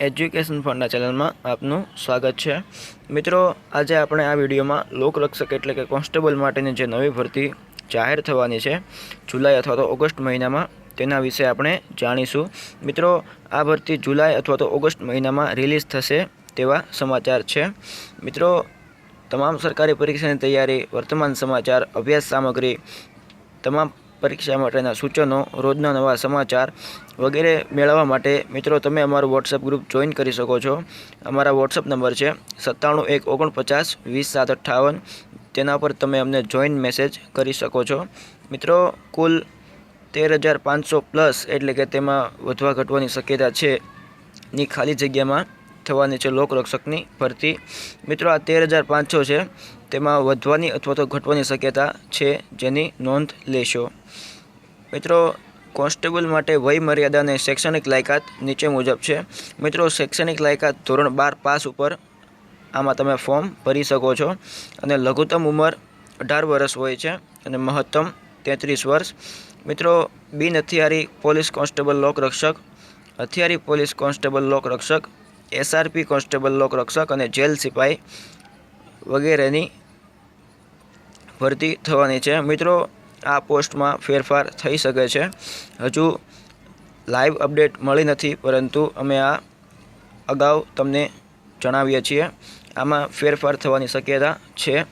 Education ફંડના ચેનલમાં આપનું સ્વાગત છે. મિત્રો, આજે આપણે આ વિડીયોમાં લોકરક્ષક એટલે કે કોન્સ્ટેબલ માટેની જે નવી ભરતી જાહેર થવાની છે, જુલાઈ અથવા તો ઓગસ્ટ મહિનામાં, તેના વિશે આપણે જાણીશું. મિત્રો, આ ભરતી જુલાઈ અથવા તો ઓગસ્ટ મહિનામાં રિલીઝ થશે તેવા સમાચાર છે. મિત્રો, તમામ સરકારી પરીક્ષાની તૈયારી, વર્તમાન સમાચાર, અભ્યાસ સામગ્રી, તમામ પરીક્ષા માટેના સૂચનો, રોજના નવા સમાચાર વગેરે મેળવવા માટે મિત્રો તમે અમારું વોટ્સઅપ ગ્રુપ જોઈન કરી શકો છો. અમારા વોટ્સઅપ નંબર છે સત્તાણું એક ઓગણપચાસ વીસ સાત અઠ્ઠાવન. તેના પર તમે અમને જોઈન મેસેજ કરી શકો છો. મિત્રો, કુલ તેર હજાર પાંચસો પ્લસ એટલે કે તેમાં વધવા ઘટવાની શક્યતા છે. ની ખાલી જગ્યામાં થવાની છે લોકરક્ષકની ભરતી. મિત્રો, આ તેર હજાર પાંચસો છે. તેમાં વધવાની અથવા તો ઘટવાની શક્યતા છે જેની નોંધ લેશો. મિત્રો, કોન્સ્ટેબલ માટે વય મર્યાદા અને શૈક્ષણિક લાયકાત નીચે મુજબ છે. મિત્રો, શૈક્ષણિક લાયકાત ધોરણ બાર પાસ ઉપર આમાં તમે ફોર્મ ભરી શકો છો અને લઘુત્તમ ઉંમર અઢાર વર્ષ હોય છે અને મહત્તમ તેત્રીસ વર્ષ. મિત્રો બિન હથિયારી પોલીસ કોન્સ્ટેબલ લોકરક્ષક હથિયારી પોલીસ કોન્સ્ટેબલ લોકરક્ષક એસઆરપી કોન્સ્ટેબલ લોકરક્ષક અને જેલ સિપાઈ વગેરેની ભરતી થવાની છે. મિત્રો, આ પોસ્ટમાં ફેરફાર થઈ શકે છે. હજુ લાઈવ અપડેટ મળી નથી, પરંતુ અમે આ અગાઉ તમને જણાવીએ છીએ. આમાં ફેરફાર થવાની શક્યતા છે.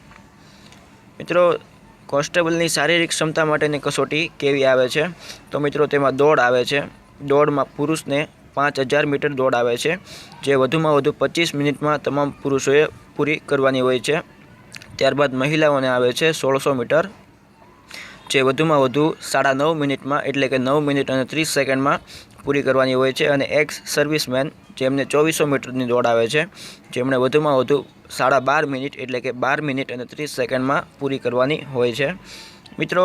મિત્રો, કોન્સ્ટેબલની શારીરિક ક્ષમતા માટેની કસોટી કેવી આવે છે? તો મિત્રો, તેમાં દોડ આવે છે. દોડમાં પુરુષને પાંચ હજાર મીટર દોડ આવે છે, જે વધુમાં વધુ પચીસ મિનિટમાં તમામ પુરુષોએ પૂરી કરવાની હોય છે. ત્યારબાદ મહિલાઓને આવે છે સોળસો મીટર, જે વધુમાં વધુ સાડા નવ મિનિટમાં એટલે કે નવ મિનિટ અને ત્રીસ સેકન્ડમાં પૂરી કરવાની હોય છે. અને એક્સ સર્વિસમેન જેમને ચોવીસો મીટરની દોડ આવે છે, જેમણે વધુમાં વધુ સાડા બાર મિનિટ એટલે કે બાર મિનિટ અને ત્રીસ સેકન્ડમાં પૂરી કરવાની હોય છે. મિત્રો,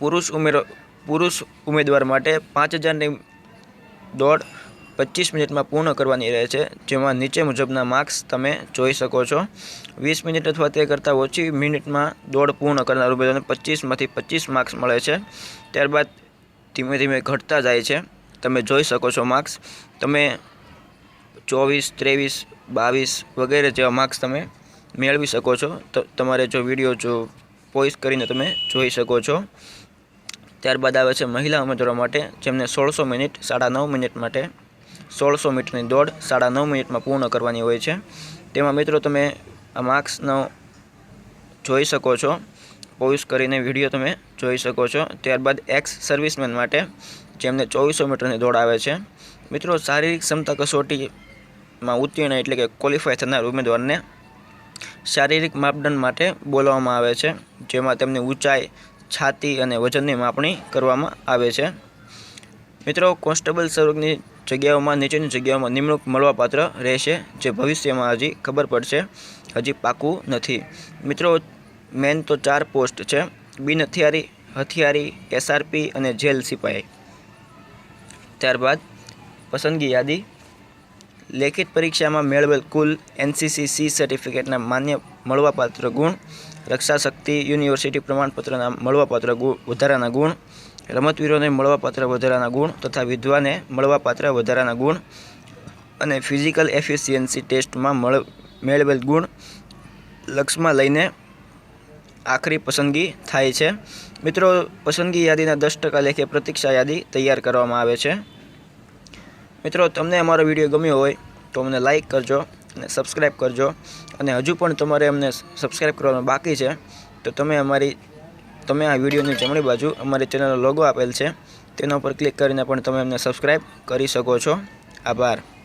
પુરુષ ઉમેરો, પુરુષ ઉમેદવાર માટે પાંચ હજારની દોડ પચીસ મિનિટમાં પૂર્ણ કરવાની રહે છે, જેમાં નીચે મુજબના માર્ક્સ તમે જોઈ શકો છો. વીસ મિનિટ અથવા તે કરતાં ઓછી મિનિટમાં દોડ પૂર્ણ કરનાર ઉમેદવારને પચીસમાંથી પચીસ માર્ક્સ મળે છે. ત્યારબાદ ધીમે ધીમે ઘટતા જાય છે. તમે જોઈ શકો છો માર્ક્સ. તમે ચોવીસ, ત્રેવીસ, બાવીસ વગેરે જેવા માર્ક્સ તમે મેળવી શકો છો. તો, તમારે જો વીડિયો જો પોઈસ કરીને તમે જોઈ શકો છો. ત્યારબાદ આવે છે મહિલા ઉમેદવારો માટે, જેમને સોળસો મિનિટ, સાડા નવ મિનિટ માટે, સોળસો મીટરની દોડ, સાડા નવ મિનિટમાં પૂર્ણ કરવાની હોય છે. તેમાં મિત્રો તમે આ માર્ક્સનો જોઈ શકો છો. પોઝ કરીને વીડિયો તમે જોઈ શકો છો. ત્યારબાદ એક્સ સર્વિસમેન માટે, જેમને ચોવીસો મીટરની દોડ આવે છે. મિત્રો શારીરિક ક્ષમતા કસોટીમાં ઉત્તીર્ણ એટલે કે ક્વોલિફાય થનાર ઉમેદવારને શારીરિક માપદંડ માટે બોલાવવામાં આવે છે, જેમાં તેમની ઊંચાઈ છાતી અને વજનની માપણી કરવામાં આવે છે. મિત્રો, કોન્સ્ટેબલ સ્વરૂપની જગ્યાઓમાં, નીચેની જગ્યાઓમાં નિમણૂક મળવાપાત્ર રહેશે, જે ભવિષ્યમાં હજી ખબર પડશે. હજી પાકું નથી. મિત્રો, મેન તો ચાર પોસ્ટ છે. બિન હથિયારી હથિયારી, એસઆરપી અને જેલ સિપાઈ. ત્યારબાદ, પસંદગી યાદી. લેખિત પરીક્ષામાં મેળવેલ કુલ એનસીસી સી સર્ટિફિકેટના માન્ય મળવાપાત્ર ગુણ રક્ષા શક્તિ યુનિવર્સિટી પ્રમાણપત્રના મળવાપાત્ર ગુણ વધારાના ગુણ, રમતવીરોને મળવાપાત્ર વધારાના ગુણ તથા વિધવાને મળવાપાત્ર વધારાના ગુણ અને ફિઝિકલ એફિશિયન્સી ટેસ્ટમાં મળ, મેળવેલ ગુણ લક્ષમાં લઈને આખરી પસંદગી થાય છે. મિત્રો, પસંદગી યાદીના દસ ટકા લેખે પ્રતીક્ષા યાદી તૈયાર કરવામાં આવે છે. મિત્રો, તમને અમારો વીડિયો ગમ્યો હોય તો અમને લાઈક કરજો. સબસ્ક્રાઈબ કરજો. અને હજુ પણ તમારે અમને સબસ્ક્રાઈબ કરવાનું બાકી છે, તો તમે અમારી, તમે આ વિડીયોની જમણી બાજુ અમારી ચેનલનો લોગો આપેલ છે, તેના ઉપર ક્લિક કરીને પણ તમે અમને સબસ્ક્રાઈબ કરી શકો છો. આભાર.